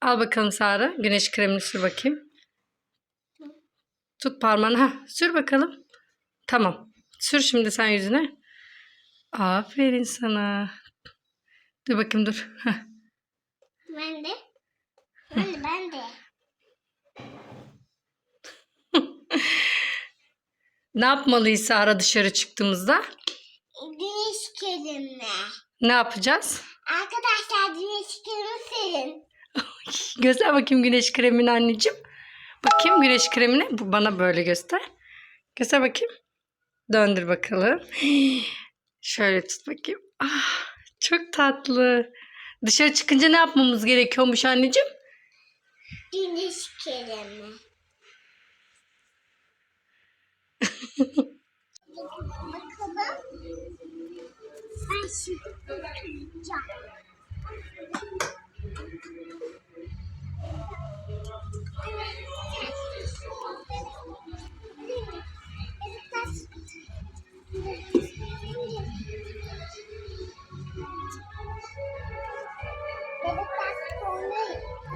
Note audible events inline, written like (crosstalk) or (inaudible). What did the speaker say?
Al bakalım Sara. Güneş kremini sür bakayım. Tut parmağını. Ha, sür bakalım. Tamam. Sür şimdi sen yüzüne. Aferin sana. Dur bakayım dur. Heh. Ben de. Ben de. Ben de. (laughs) Ne yapmalıyız Sara dışarı çıktığımızda? Güneş kremi. Ne yapacağız? Arkadaşlar güneş kremi serin. (laughs) Göster bakayım güneş kremini anneciğim. Bakayım güneş kremini. Bu bana böyle göster. Göster bakayım. Döndür bakalım. (gasps) Şöyle tut bakayım. Ah, çok tatlı. Dışarı çıkınca ne yapmamız gerekiyormuş anneciğim? Güneş kremi. Bakalım. Ben şimdi